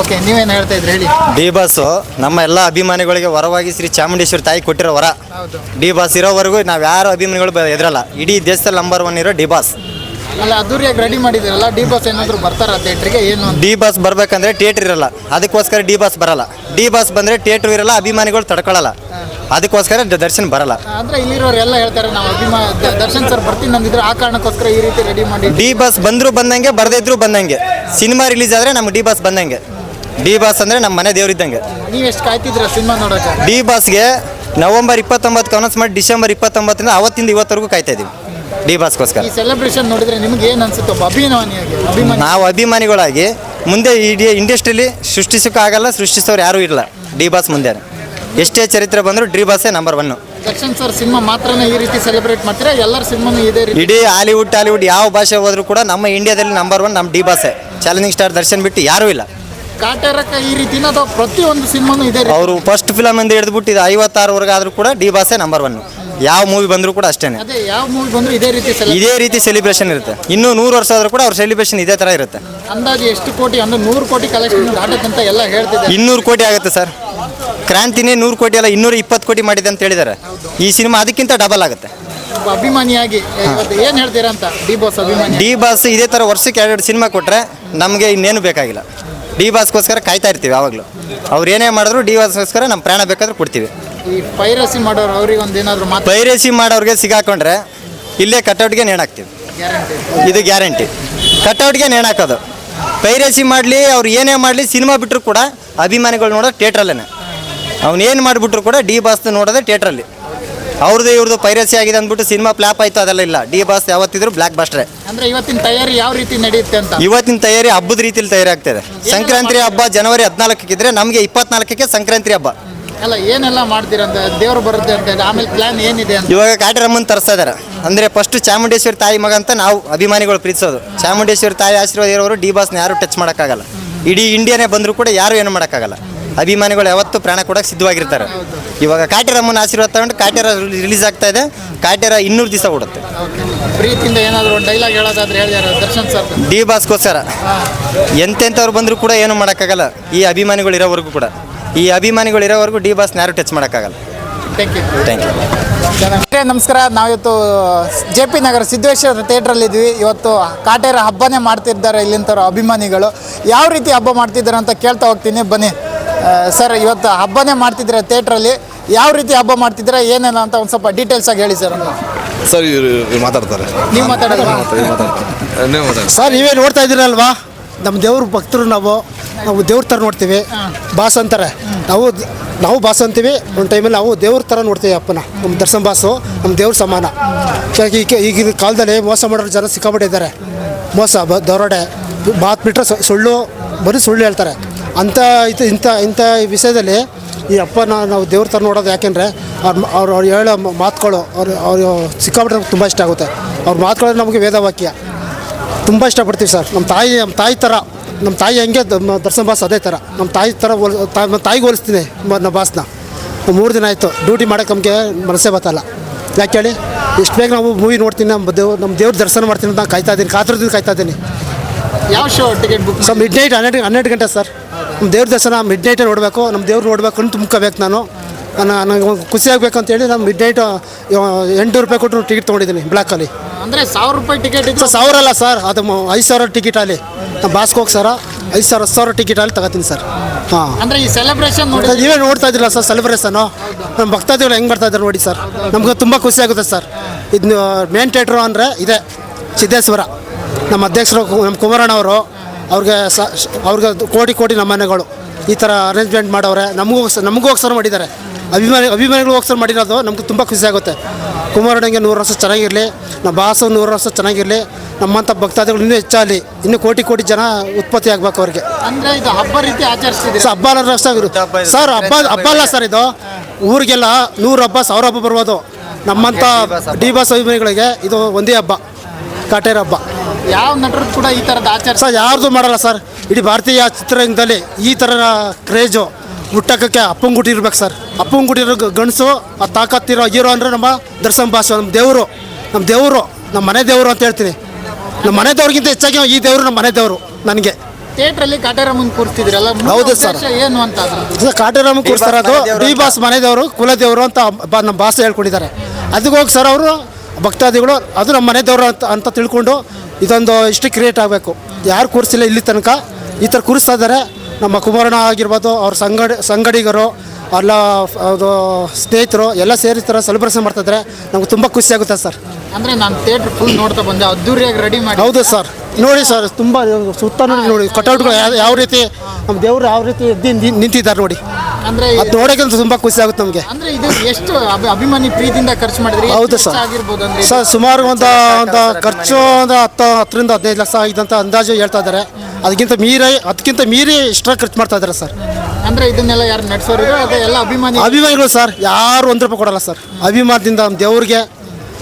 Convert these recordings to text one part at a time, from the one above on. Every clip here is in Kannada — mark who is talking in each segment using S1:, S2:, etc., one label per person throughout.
S1: ಓಕೆ ನೀವೇನು ಹೇಳ್ತಾ ಇದ್ರಿ ಹೇಳಿ.
S2: ಡಿ ಬಾಸು ನಮ್ಮ ಎಲ್ಲ ಅಭಿಮಾನಿಗಳಿಗೆ ವರವಾಗಿ ಶ್ರೀ ಚಾಮುಂಡೇಶ್ವರಿ ತಾಯಿ ಕೊಟ್ಟಿರೋ ವರ.
S1: ಹೌದು.
S2: ಡಿ ಬಸ್ ಇರೋವರೆಗೂ ನಾವು ಯಾರು ಅಭಿಮಾನಿಗಳು ಬ- ಎದುರಲ್ಲ ಇಡೀ ದೇಶದಲ್ಲಿ ನಂಬರ್ ಒನ್ ಇರೋ ಡಿ ಬಾಸ್.
S1: ಅಲ್ಲ ಅದ್ದೂರಿಯಾಗಿ ರೆಡಿ ಮಾಡಿದಿರಲ್ಲ ಡಿ ಬಾಸ್ ಏನಾದರೂ ಬರ್ತಾರ ಥಿಯೇಟ್ರಿಗೆ ಏನು ಅಂತ?
S2: ಡಿ ಬಸ್ ಬರ್ಬೇಕಂದ್ರೆ ಥಿಯೇಟರ್ ಇರಲ್ಲ ಅದಕ್ಕೋಸ್ಕರ ಡಿ ಬಸ್ ಬರಲ್ಲ. ಡಿ ಬಸ್ ಬಂದ್ರೆ ಥಿಯೇಟರ್ ಇರಲ್ಲ ಅಭಿಮಾನಿಗಳು ತಡ್ಕೊಳ್ಳಲ್ಲ ಅದಕ್ಕೋಸ್ಕರ ದ- ದರ್ಶನ್ ಬರಲ್ಲ.
S1: ಅಂದ್ರೆ ಇಲ್ಲಿರೋರು ಎಲ್ಲ ಹೇಳ್ತಾರೆ ನಾವು ಅಭಿಮಾನ ದ- ದರ್ಶನ್ ಸರ್ ಬರ್ತೀನಿ ಅಂದಿದ್ರೆ ಆ ಕಾರಣಕ್ಕೋಸ್ಕರ ಈ ರೀತಿ ರೆಡಿ ಮಾಡಿ
S2: ಡಿ ಬಸ್ ಬಂದ್ರು ಬಂದಂಗೆ ಬರ್ದೇ ಇದ್ರು ಬಂದಂಗೆ. ಸಿನಿಮಾ ರಿಲೀಸ್ ಆದ್ರೆ ನಮ್ಗೆ ಡಿ ಬಸ್ ಬಂದಂಗೆ. ಡಿ ಬಾಸ್ ಅಂದರೆ ನಮ್ಮ ಮನೆ ದೇವರಿದ್ದಂಗೆ.
S1: ನೀವು ಎಷ್ಟು ಕಾಯ್ತಿದ್ರ ಸಿನಿಮಾ ನೋಡೋಕೆ
S2: ಡಿ ಬಾಸ್ಗೆ ನವಂಬರ್ ಇಪ್ಪತ್ತೊಂಬತ್ತು ಅನೌನ್ಸ್ ಮಾಡಿ ಡಿಸೆಂಬರ್ ಇಪ್ಪತ್ತೊಂಬತ್ತರಿಂದ ಅವತ್ತಿಂದ ಇವತ್ತರೆಗೂ ಕಾಯ್ತಾ ಇದೀವಿ ಡಿ ಬಾಸ್ಗೋಸ್ಕರ.
S1: ಈ ಸೆಲೆಬ್ರೇಷನ್ ನೋಡಿದ್ರೆ ನಿಮ್ಗೆ ಏನು ಅನ್ಸುತ್ತೆ ಒಬ್ಬ ಅಭಿಮಾನಿಯಾಗಿ ಅಭಿಮಾನಿ.
S2: ನಾವು ಅಭಿಮಾನಿಗಳಾಗಿ ಮುಂದೆ ಇಡೀ ಇಂಡಸ್ಟ್ರಿಲಿ ಸೃಷ್ಟಿಸೋಕ್ಕಾಗಲ್ಲ ಸೃಷ್ಟಿಸೋರು ಯಾರೂ ಇಲ್ಲ ಡಿ ಬಾಸ್ ಮುಂದೆ. ಎಷ್ಟೇ ಚರಿತ್ರೆ ಬಂದರೂ D ಬಾಸೇ number one
S1: Darshan sir cinema ಮಾತ್ರನೇ ಈ ರೀತಿ ಸೆಲೆಬ್ರೇಟ್ ಮಾಡ್ತೀರಾ? ಎಲ್ಲರ ಸಿನಿಮಾನು ಇದೇ ರೀತಿ?
S2: ಇಡೀ ಹಾಲಿವುಡ್ ಟಾಲಿವುಡ್ ಯಾವ ಭಾಷೆ ಹೋದರೂ ಕೂಡ ನಮ್ಮ ಇಂಡಿಯಾದಲ್ಲಿ ನಂಬರ್ ಒನ್ ನಮ್ಮ ಡಿ ಬಾಸೆ. ಚಾಲೆಂಜಿಂಗ್ ಸ್ಟಾರ್ ದರ್ಶನ್ ಬಿಟ್ಟು ಯಾರೂ ಇಲ್ಲ.
S1: ಕಾಟೇರಕ್ಕ ಈ ರೀತಿನ ಅಥವಾ ಪ್ರತಿಯೊಂದು ಸಿನಿಮಾನು ಇದೆ ರೀತಿ
S2: ಅವರು ಫಸ್ಟ್ ಫಿಲಮ್ ಇಂದ ಹಿಡಿದ್ಬಿಟ್ಟು ಇದು ಐವತ್ತಾರವರೆಗೆ ಆದರೂ ಕೂಡ ಡಿ ಬಾಸೆ ನಂಬರ್ ಒನ್ ಯಾವ ಮೂವಿ ಬಂದರೂ ಕೂಡ ಅಷ್ಟೇ
S1: ಅದೇ ಯಾವ ಮೂವಿ ಬಂದ್ರು ಇದೇ ರೀತಿ ಸೆಲೆಬ್ರೇಷನ್
S2: ಇದೇ ರೀತಿ ಸೆಲಿಬ್ರೇಷನ್ ಇರುತ್ತೆ. ಇನ್ನೂ ನೂರು ವರ್ಷ ಆದರೂ ಕೂಡ ಅವ್ರ ಸೆಲಿಬ್ರೇಷನ್ ಇದೇ ಥರ ಇರುತ್ತೆ.
S1: ಅಂದಾಜು ಎಷ್ಟು ಕೋಟಿ ಅಂದ್ರೆ ನೂರು ಕೋಟಿ ಕಲೆಕ್ಷನ್ ಅಂತ ಎಲ್ಲ ಹೇಳ್ತಿದ್ದಾರೆ.
S2: ಇನ್ನೂರು ಕೋಟಿ ಆಗುತ್ತೆ ಸರ್. ಕ್ರಾಂತಿನೇ ನೂರು ಕೋಟಿ ಅಲ್ಲ ಇನ್ನೂರ ಇಪ್ಪತ್ತು ಕೋಟಿ ಮಾಡಿದೆ ಅಂತ ಹೇಳಿದ್ದಾರೆ. ಈ ಸಿನಿಮಾ ಅದಕ್ಕಿಂತ ಡಬಲ್ ಆಗುತ್ತೆ.
S1: ಒಬ್ಬ ಅಭಿಮಾನಿಯಾಗಿ ಇವತ್ತು ಏನು ಹೇಳ್ತೀರಾ ಅಂತ ಡಿ ಬಾಸ್ ಅಭಿಮಾನಿ.
S2: ಡಿ ಬಾಸ್ ಇದೇ ಥರ ವರ್ಷಕ್ಕೆ ಎರಡೆರಡು ಸಿನಿಮಾ ಕೊಟ್ಟರೆ ನಮಗೆ ಇನ್ನೇನು ಬೇಕಾಗಿಲ್ಲ. ಡಿ ಬಾಸ್ಗೋಸ್ಕರ ಕಾಯ್ತಾ ಇರ್ತೀವಿ ಯಾವಾಗಲೂ ಅವ್ರು ಏನೇ ಮಾಡಿದ್ರು ಡಿ ಬಾಸ್ಗೋಸ್ಕರ ನಮ್ಮ ಪ್ರಾಣ ಬೇಕಾದ್ರೂ ಕೊಡ್ತೀವಿ.
S1: ಈ ಪೈರಸಿ ಮಾಡೋರು ಅವ್ರಿಗೆ ಒಂದೇನಾದ್ರು ಮಾತು
S2: ಪೈರೇಸಿ ಮಾಡೋರಿಗೆ ಸಿಗಾಕೊಂಡ್ರೆ ಇಲ್ಲೇ ಕಟೌಟ್ಗೆ ನೇಣಾಕ್ತೀವಿ
S1: ಗ್ಯಾರಂಟಿ.
S2: ಇದು ಗ್ಯಾರಂಟಿ. ಕಟೌಟ್ಗೆ ನೇಣಾಕೋದು ಪೈರಸಿ ಮಾಡಲಿ ಅವ್ರು ಏನೇ ಮಾಡಲಿ ಸಿನಿಮಾ ಬಿಟ್ಟರು ಕೂಡ ಅಭಿಮಾನಿಗಳು ನೋಡೋದು ಥಿಯೇಟ್ರಲ್ಲೇ ಅವನೇನು ಏನು ಮಾಡಿಬಿಟ್ರು ಕೂಡ ಡಿ ಬಾಸ್ ನೋಡೋದೇ ಥಿಯೇಟ್ರಲ್ಲಿ ಅವ್ರದ್ದು ಇವ್ರದ್ದು ಪೈರಸಿ ಆಗಿದೆ ಅಂದ್ಬಿಟ್ಟು ಸಿನಿಮಾ ಫ್ಲಾಪ್ ಆಯ್ತು ಅದೆಲ್ಲ ಇಲ್ಲ. ಡಿ ಬಾಸ್ ಯಾವತ್ತಿದ್ರು ಬ್ಲಾಕ್ ಬಾಸ್ಟ್ರೆ
S1: ಅಂದ್ರೆ ಇವತ್ತಿನ ತಯಾರಿ ಯಾವ ರೀತಿ ನಡೆಯುತ್ತೆ ಅಂತ?
S2: ಇವತ್ತಿನ ತಯಾರಿ ಹಬ್ಬದ ರೀತಿಯಲ್ಲಿ ತಯಾರಿ ಆಗ್ತದೆ ಸಂಕ್ರಾಂತಿ ಹಬ್ಬ ಜನವರಿ ಹದಿನಾಲ್ಕಕ್ಕಿದ್ರೆ ನಮಗೆ ಇಪ್ಪತ್ನಾಲ್ಕಕ್ಕೆ ಸಂಕ್ರಾಂತಿ ಹಬ್ಬ.
S1: ಅಲ್ಲ ಏನೆಲ್ಲ ಮಾಡ್ತೀರ ಅಂತ ದೇವ್ರು ಬರುತ್ತೆ ಅಂತ. ಆಮೇಲೆ ಪ್ಲಾನ್ ಏನಿದೆ ಅಂತ?
S2: ಇವಾಗ ಕಾಟರಮ್ಮನ್ ತರಿಸ್ತಾ ಇದಾರೆ. ಅಂದ್ರೆ ಫಸ್ಟ್ ಚಾಮುಂಡೇಶ್ವರಿ ತಾಯಿ ಮಗ ಅಂತ ನಾವು ಅಭಿಮಾನಿಗಳು ಪ್ರೀತಿಸೋದು. ಚಾಮುಂಡೇಶ್ವರಿ ತಾಯಿ ಆಶೀರ್ವಾದ ಇರೋರು ಡಿ ಬಾಸ್ನ ಯಾರು ಟಚ್ ಮಾಡೋಕ್ಕಾಗಲ್ಲ. ಇಡೀ ಇಂಡಿಯಾನೇ ಬಂದರೂ ಕೂಡ ಯಾರು ಏನು ಮಾಡೋಕ್ಕಾಗಲ್ಲ. ಅಭಿಮಾನಿಗಳು ಯಾವತ್ತೂ ಪ್ರಾಣ ಕೊಡಕ್ಕೆ ಸಿದ್ಧವಾಗಿರ್ತಾರೆ. ಇವಾಗ ಕಾಟೇರಮ್ಮನ ಆಶೀರ್ವಾದ ತಗೊಂಡು ಕಾಟೇರ ರಿಲೀಸ್ ಆಗ್ತಾ ಇದೆ. ಕಾಟೇರ ಇನ್ನೂರು ದಿವಸ ಓಡುತ್ತೆ.
S1: ಪ್ರೀತಿಯಿಂದ ಏನಾದರೂ ಡೈಲಾಗ್ ಹೇಳೋದಾದ್ರೆ ಹೇಳಿದಾರೆ ದರ್ಶನ್ ಸರ್
S2: ಡಿ ಬಾಸ್ಗೋಸ್ಕರ ಎಂತೆಂಥವ್ರು ಬಂದರೂ ಕೂಡ ಏನು ಮಾಡೋಕ್ಕಾಗಲ್ಲ. ಈ ಅಭಿಮಾನಿಗಳು ಇರೋವರೆಗೂ ಕೂಡ. ಈ ಅಭಿಮಾನಿಗಳು ಇರೋವರೆಗೂ ಡಿ ಬಾಸ್ ಯಾರು ಟಚ್ ಮಾಡೋಕ್ಕಾಗಲ್ಲ.
S1: ಥ್ಯಾಂಕ್ ಯು
S2: ಥ್ಯಾಂಕ್ ಯು
S1: ನಮಸ್ಕಾರ. ನಾವಿವತ್ತು ಜೆ ಪಿ ನಗರ ಸಿದ್ದೇಶ್ವರ ಥಿಯೇಟ್ರಲ್ಲಿ ಇದ್ವಿ. ಇವತ್ತು ಕಾಟೇರ ಹಬ್ಬನೇ ಮಾಡ್ತಿದ್ದಾರೆ ಇಲ್ಲಿಂತರ ಅಭಿಮಾನಿಗಳು. ಯಾವ ರೀತಿ ಹಬ್ಬ ಮಾಡ್ತಿದ್ದಾರೆ ಅಂತ ಕೇಳ್ತಾ ಹೋಗ್ತೀನಿ. ಬನ್ನಿ. ಸರ್ ಇವತ್ತು ಹಬ್ಬನೇ ಮಾಡ್ತಿದ್ದೀರಾ ಥಿಯೇಟ್ರಲ್ಲಿ? ಯಾವ ರೀತಿ ಹಬ್ಬ ಮಾಡ್ತಿದ್ದೀರಾ? ಏನೇನು ಅಂತ ಒಂದು ಸ್ವಲ್ಪ ಡೀಟೇಲ್ಸ್ ಆಗಿ ಹೇಳಿ ಸರ್
S3: ಸರ್ ಇವ್ರು ಮಾತಾಡ್ತಾರೆ.
S1: ನೀವು ಮಾತಾಡೋದು?
S3: ಇವ್ರು ನೀವು ಮಾತಾಡಿ
S4: ಸರ್ ನೀವೇ ನೋಡ್ತಾ ಇದ್ದೀರಲ್ವಾ? ನಮ್ಮ ದೇವ್ರ ಭಕ್ತರು ನಾವು. ನಾವು ದೇವ್ರ ಥರ ನೋಡ್ತೀವಿ. ಬಾಸ್ ಅಂತಾರೆ ನಾವು ನಾವು ಬಾಸ್ ಅಂತೀವಿ ಒಂದು ಟೈಮಲ್ಲಿ ನಾವು ದೇವ್ರ ಥರ ನೋಡ್ತೀವಿ ಅಪ್ಪನ. ನಮ್ಮ ದರ್ಶನ ಬಾಸು ನಮ್ಮ ದೇವ್ರ ಸಮಾನ. ಯಾಕೆ ಈಗ ಈಗಿನ ಕಾಲದಲ್ಲಿ ಮೋಸ ಮಾಡೋರು ಜನ ಸಿಕ್ಕಾಬಿಟ್ಟಿದ್ದಾರೆ. ಮೋಸ ಬ ದರೋಡೆ ಮಾತು ಬಿಟ್ಟರೆ ಸುಳ್ಳು ಬರೀ ಸುಳ್ಳು ಹೇಳ್ತಾರೆ. ಅಂಥ ಇದು ಇಂಥ ಇಂಥ ವಿಷಯದಲ್ಲಿ ಈ ಅಪ್ಪನ ನಾವು ದೇವ್ರ ಥರ ನೋಡೋದು ಯಾಕೆಂದರೆ ಅವ್ರ ಅವ್ರು ಅವ್ರು ಹೇಳೋ ಮಾತುಗಳು ಅವ್ರು ಅವರು ಸಿಕ್ಕಾಬಿಟ್ರೆ ನಮ್ಗೆ ತುಂಬ ಇಷ್ಟ ಆಗುತ್ತೆ. ಅವ್ರ ಮಾತುಗಳು ನಮಗೆ ವೇದವಾಕ್ಯ. ತುಂಬ ಇಷ್ಟಪಡ್ತೀವಿ ಸರ್. ನಮ್ಮ ತಾಯಿ ನಮ್ಮ ತಾಯಿ ಥರ ನಮ್ಮ ತಾಯಿ ಹೆಂಗೆ ದರ್ಶನ ಬಾಸ್ ಅದೇ ಥರ. ನಮ್ಮ ತಾಯಿ ಥರ ಹೋಲ್ ನಮ್ಮ ತಾಯಿಗೆ ಹೋಲಿಸ್ತೀನಿ ನಮ್ಮ ಬಾಸ್ನ. ಮೂರು ದಿನ ಆಯಿತು. ಡ್ಯೂಟಿ ಮಾಡೋಕೆ ನಮಗೆ ಮನಸ್ಸೇ ಬತ್ತಲ್ಲ. ಯಾಕೆ ಹೇಳಿ? ಎಷ್ಟು ಬೇಗ ನಾವು ಮೂವಿ ನೋಡ್ತೀನಿ ನಮ್ಮ ದೇವ್ ನಮ್ಮ ದೇವ್ರ ದರ್ಶನ ಮಾಡ್ತೀನಿ ಅಂತ ನಾನು ಕಾಯ್ತಾ ಇದ್ದೀನಿ. ಕಾತರದಿಂದ ಕಾಯ್ತಾ ಇದ್ದೀನಿ.
S1: ಯಾವ show ticket book
S4: so midnight ಹನ್ನೆರಡು ಹನ್ನೆರಡು ಗಂಟೆ ಸರ್. ನಮ್ಮ ದೇವ್ರ ದರ್ಶನ ಮಿಡ್ ನೈಟೇ ನೋಡಬೇಕು ನಮ್ಮ ದೇವ್ರು ನೋಡಬೇಕು ಅಂತ ತುಂಬ್ಕೋಬೇಕು ನಾನು. ನಾನು ನನಗೆ ಖುಷಿ ಆಗಬೇಕು ಅಂತೇಳಿ ನಾನು ಮಿಡ್ ನೈಟ್ ಎಂಟು ರೂಪಾಯಿ ಕೊಟ್ಟು ಟಿಕೆಟ್ ತೊಗೊಂಡಿದ್ದೀನಿ ಬ್ಲಾಕಲ್ಲಿ
S1: ಅಂದರೆ ಸಾವಿರ ರೂಪಾಯಿ ಟಿಕೆಟ್ ಇತ್ತು
S4: ಸರ್ ಸಾವಿರ ಅಲ್ಲ ಸರ್ ಅದು ಐದು ಸಾವಿರ ಟಿಕೆಟ್ ಅಲ್ಲಿ. ನಮ್ಮ ಬಾಸ್ಗೆ ಹೋಗಿ ಸರ್ ಐದು ಸಾವಿರ ಹತ್ತು ಸಾವಿರ ಟಿಕೆಟ್ ಅಲ್ಲಿ ತಗೋತೀನಿ ಸರ್. ಹಾಂ.
S1: ಅಂದರೆ ಈ ಸೆಲೆಬ್ರೇಷನ್ ನೋಡಿ
S4: ನೀವೇ ನೋಡ್ತಾ ಇದ್ದಿಲ್ಲ ಸರ್ ಸೆಲೆಬ್ರೇಷನು ನಮ್ಮ ಭಕ್ತಾದಿಗಳು ಹೆಂಗೆ ಬರ್ತಾ ಇದ್ದಾರೆ ನೋಡಿ ಸರ್. ನಮ್ಗೆ ತುಂಬ ಖುಷಿ ಆಗುತ್ತೆ ಸರ್. ಇದು ಮೇನ್ ಥಿಯೇಟ್ರು ಅಂದರೆ ಇದೆ ಸಿದ್ದೇಶ್ವರ. ನಮ್ಮ ಅಧ್ಯಕ್ಷರು ನಮ್ಮ ಕುಮಾರಣ್ಣ ಅವರು ಅವ್ರಿಗೆ ಸ ಶ- ಅವ್ರಿಗೆ ಕೋಟಿ ಕೋಟಿ ನಮ್ಮ ಮನೆಗಳು ಈ ಥರ ಅರೇಂಜ್ಮೆಂಟ್ ಮಾಡವ್ರೆ ನಮಗೂ ನಮಗೂ ಹೋಗ್ಸರ್ ಮಾಡಿದ್ದಾರೆ. ಅಭಿಮಾನಿ ಅಭಿಮಾನಿಗಳು ಹೋಗ್ಸರ್ ಮಾಡಿರೋದು ನಮ್ಗೆ ತುಂಬ ಖುಷಿ ಆಗುತ್ತೆ. ಕುಮಾರಣ್ಣಗೆ ನೂರು ವರ್ಷ ಚೆನ್ನಾಗಿರಲಿ ನಮ್ಮ ಬಾಸು ನೂರು ವರ್ಷ ಚೆನ್ನಾಗಿರಲಿ ನಮ್ಮಂಥ ಭಕ್ತಾದಿಗಳು ಇನ್ನೂ ಹೆಚ್ಚಾಗಲಿ ಇನ್ನೂ ಕೋಟಿ ಕೋಟಿ ಜನ ಉತ್ಪತ್ತಿ ಆಗಬೇಕು ಅವ್ರಿಗೆ.
S1: ಅಂದರೆ ಇದು ಹಬ್ಬ ರೀತಿ
S4: ಹಬ್ಬ ಅಲ್ಲ ಸರ್
S2: ಹಬ್ಬ
S4: ಹಬ್ಬ ಅಲ್ಲ ಸರ್ ಇದು. ಊರಿಗೆಲ್ಲ ನೂರು ಹಬ್ಬ ಸಾವಿರ ಹಬ್ಬ ಬರ್ಬೋದು. ನಮ್ಮಂಥ ಡಿ ಬಾಸ್ ಅಭಿಮಾನಿಗಳಿಗೆ ಇದು ಒಂದೇ ಹಬ್ಬ. ಕಾಟೇರ ಹಬ್ಬ.
S1: ಯಾವ ನಟರು ಕೂಡ ಈ ಥರದ ಆಚರಿಸ
S4: ಸರ್ ಯಾರ್ದು ಮಾಡಲ್ಲ ಸರ್. ಇಡೀ ಭಾರತೀಯ ಚಿತ್ರರಂಗದಲ್ಲಿ ಈ ಥರ ಕ್ರೇಜು ಹುಟ್ಟಕ್ಕೆ ಅಪ್ಪಂಗುಟಿ ಇರ್ಬೇಕು ಸರ್. ಅಪ್ಪಂಗುಟಿ ಇರೋ ಗಣಸು ಗಂಡಸು ಆ ತಾಕತ್ತಿರೋ ಹೀರೋ ಅಂದರೆ ನಮ್ಮ ದರ್ಶನ್ ಭಾಷ ನಮ್ಮ ದೇವರು ನಮ್ಮ ದೇವರು ನಮ್ಮ ಮನೆ ದೇವರು ಅಂತ ಹೇಳ್ತೀನಿ. ನಮ್ಮ ಮನೆ ದೇವ್ರಿಗಿಂತ ಹೆಚ್ಚಾಗಿ ಈ ದೇವರು ನಮ್ಮ ಮನೆ ದೇವರು ನನಗೆ.
S1: ಥಿಯೇಟ್ರಲ್ಲಿ ಕಾಟೇರಮ್ಮನ್ ಕೂರಿಸ್ತಿದ್ರಲ್ಲ
S4: ಹೌದು ಸರ್.
S1: ಏನು ಅಂತ ಅದು?
S4: ಕೂರ್ಸ್ತಾರ ಕಾಟೇರಮ್ಮ ಕೂರಿಸ್ತಾರೆ ಅದು.
S2: ಮನೆ ದೇವ್ರು
S4: ಡಿ ಬಾಸ್ ಮನೆ ದೇವರು ಕುಲದೇವರು ಅಂತ ಬ- ನಮ್ಮ ಭಾಷೆ ಹೇಳ್ಕೊಂಡಿದ್ದಾರೆ. ಅದಕ್ಕೆ ಹೋಗಿ ಸರ್ ಅವರು ಭಕ್ತಾದಿಗಳು ಅದು ನಮ್ಮ ಮನೆ ದೇವರು ಅಂತ ಅಂತ ತಿಳ್ಕೊಂಡು ಇದೊಂದು ಇಷ್ಟು ಕ್ರಿಯೇಟ್ ಆಗಬೇಕು. ಯಾರು ಕೂರಿಸಿಲ್ಲ ಇಲ್ಲಿ ತನಕ ಈ ಥರ ಕೂರಿಸ್ತಾ ಇದ್ದಾರೆ ನಮ್ಮ ಕುಮಾರಣ್ಣ ಆಗಿರ್ಬೋದು ಅವ್ರ ಸಂಗಡಿ ಸಂಗಡಿಗರು ಅಲ್ಲ ಅದು ಸ್ನೇಹಿತರು ಎಲ್ಲ ಸೇರಿ ಥರ ಸೆಲೆಬ್ರೇಷನ್ ಮಾಡ್ತಿದ್ರೆ ನಮ್ಗೆ ತುಂಬ ಖುಷಿ ಆಗುತ್ತೆ ಸರ್.
S1: ಅಂದರೆ ನಾನು ಥಿಯೇಟ್ರ್ ಫುಲ್ ನೋಡ್ತಾ ಬಂದೆ ಅದ್ದೂರಿಯಾಗಿ ರೆಡಿ ಮಾಡಿ.
S4: ಹೌದು ಸರ್. ನೋಡಿ ಸರ್ ತುಂಬ ಸುತ್ತ ನೋಡಿ ನೋಡಿ ಕಟೌಟ್ಗಳು ಯಾವ ಯಾವ ರೀತಿ ನಮ್ಮ ದೇವರು ಯಾವ ರೀತಿ ನಿಂತಿದ್ದಾರೆ ನೋಡಿ.
S1: ಅಂದ್ರೆ
S4: ಅದು ತುಂಬಾ ತುಂಬ ಖುಷಿ ಆಗುತ್ತೆ ನಮಗೆ.
S1: ಅಂದ್ರೆ ಇದು ಎಷ್ಟು ಅಭಿ- ಅಭಿಮಾನಿ ಪ್ರೀತಿಯಿಂದ ಖರ್ಚು ಮಾಡಿದ್ರಿ? ಎಷ್ಟು
S4: ಹೌದು
S1: ವೆಚ್ಚ
S4: ಸರ್.
S1: ಆಗಿರ್ಬೋದು ಅಂದ್ರೆ
S4: ಸರ್ ಸುಮಾರು ಒಂದು ಒಂದು ಖರ್ಚು ಒಂದು ಹತ್ತು ಹತ್ತರಿಂದ ಹದಿನೈದು ಲಕ್ಷ ಆಗಿದಂತ ಅಂದಾಜು ಹೇಳ್ತಾ ಇದ್ದಾರೆ. ಅದಕ್ಕಿಂತ ಮೀರಿ ಅದಕ್ಕಿಂತ ಮೀರಿ ಎಕ್ಸ್ಟ್ರಾ ಖರ್ಚು ಮಾಡ್ತಾ ಇದ್ದಾರೆ ಸರ್.
S1: ಅಂದ್ರೆ ಇದನ್ನೆಲ್ಲ ಯಾರು ನಡೆಸೋರು ಅದೇ ಎಲ್ಲ ಅಭಿಮಾನಿ
S4: ಅಭಿಮಾನಿಗಳು ಸರ್ ಯಾರು ಒಂದು ರೂಪಾಯಿ ಕೊಡಲ್ಲ ಸರ್. ಅಭಿಮಾನದಿಂದ ನಮ್ಮ ದೇವ್ರಿಗೆ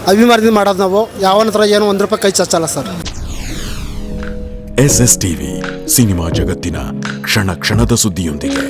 S4: ಅಭಿಮಾನದಿಂದ ಮಾಡೋದು ನಾವು. ಯಾವನ ಹತ್ರ ಏನು ಒಂದು ರೂಪಾಯಿ ಕೈ ಚಚ್ಚಲ್ಲ sir.
S5: S S TV cinema ಜಗತ್ತಿನ ಕ್ಷಣ ಕ್ಷಣದ ಸುದ್ದಿಯೊಂದಿಗೆ.